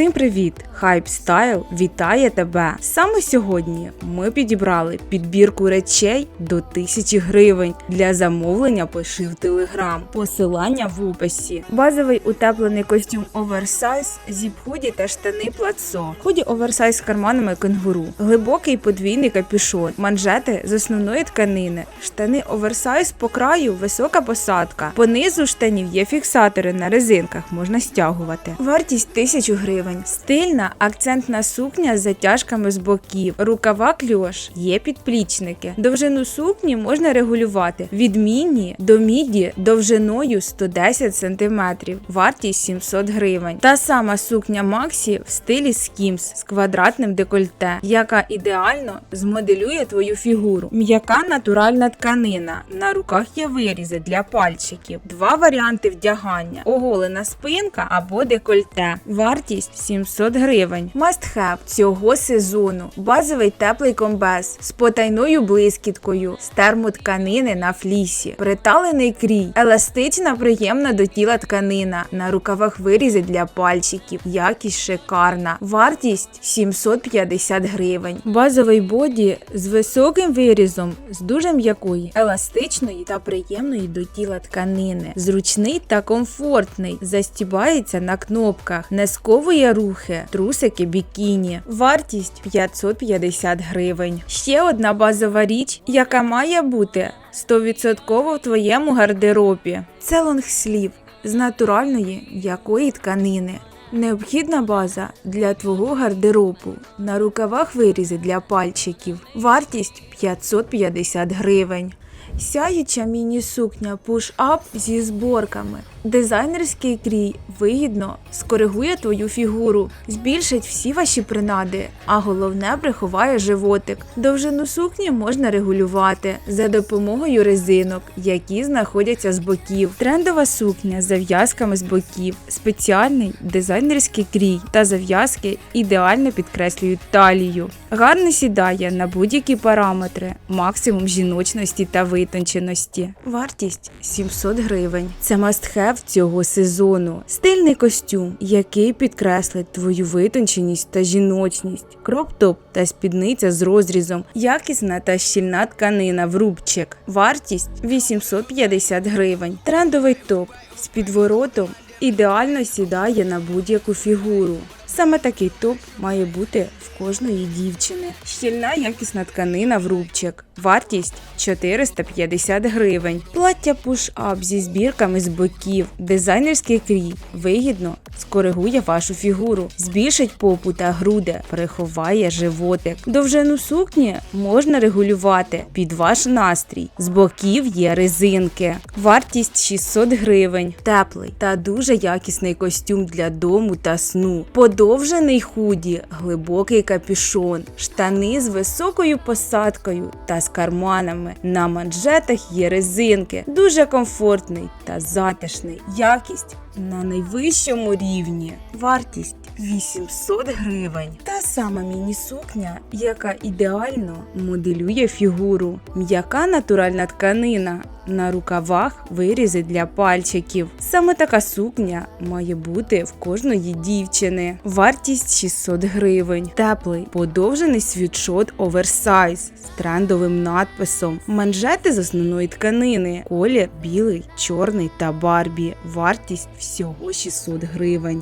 Всім привіт! Hype Style вітає тебе! Саме сьогодні ми підібрали підбірку речей до 1000 гривень. Для замовлення пиши в Telegram. Посилання в описі. Базовий утеплений костюм оверсайз, зіп-худі та штани плацо. Худі оверсайз з карманами кенгуру. Глибокий подвійний капюшон. Манжети з основної тканини. Штани оверсайз по краю висока посадка. По низу штанів є фіксатори на резинках, можна стягувати. Вартість 1000 гривень. Стильна акцентна сукня з затяжками з боків. Рукава кльош, є підплічники. Довжину сукні можна регулювати від міні до міді довжиною 110 см. Вартість 700 гривень. Та сама сукня Максі в стилі скімс з квадратним декольте, яка ідеально змоделює твою фігуру. М'яка натуральна тканина. На руках є вирізи для пальчиків. Два варіанти вдягання: оголена спинка або декольте. Вартість 700 гривень. Must цього сезону. Базовий теплий комбез з потайною блискіткою, з термотканини на флісі, приталений крій, еластична, приємна до тіла тканина. На рукавах вирізи для пальчиків. Якість шикарна. Вартість 750 гривень. Базовий боді з високим вирізом, з дуже м'якої, еластичної та приємної до тіла тканини. Зручний та комфортний. Застібається на кнопках, не сковує рухи, трусики бікіні. Вартість 550 гривень. Ще одна базова річ, яка має бути 100% в твоєму гардеробі. Це лонгслів з натуральної м'якої тканини. Необхідна база для твого гардеробу. На рукавах вирізи для пальчиків. Вартість 550 гривень. Сяюча міні-сукня Push-Up зі зборками. Дизайнерський крій вигідно скоригує твою фігуру, збільшить всі ваші принади, а головне приховає животик. Довжину сукні можна регулювати за допомогою резинок, які знаходяться з боків. Трендова сукня з зав'язками з боків, спеціальний дизайнерський крій та зав'язки ідеально підкреслюють талію. Гарно сідає на будь-які параметри, максимум жіночності та витонченості. Вартість 700 гривень. Це must-have цього сезону. Стильний костюм, який підкреслить твою витонченість та жіночність. Кроп-топ та спідниця з розрізом, якісна та щільна тканина в рубчик. Вартість 850 гривень. Трендовий топ з підворотом ідеально сідає на будь-яку фігуру. Саме такий топ має бути в кожної дівчини. Щільна якісна тканина в рубчик. Вартість 450 гривень. Плаття пуш-ап зі збірками з боків. Дизайнерський крій. Вигідно скоригує вашу фігуру, збільшить попу та груди, приховає животик. Довжину сукні можна регулювати під ваш настрій. З боків є резинки. Вартість 600 гривень. Теплий та дуже якісний костюм для дому та сну. Подовжений худі, глибокий капюшон, штани з високою посадкою та з карманами. На манжетах є резинки. Дуже комфортний та затишний. Якість на найвищому рівні. Вартість 800 гривень. Та сама міні-сукня, яка ідеально моделює фігуру. М'яка натуральна тканина. На рукавах вирізи для пальчиків. Саме така сукня має бути в кожної дівчини. Вартість 600 гривень. Теплий подовжений світшот оверсайз з трендовим надписом. Манжети з основної тканини. Колір білий, чорний та барбі. Вартість всього 600 гривень.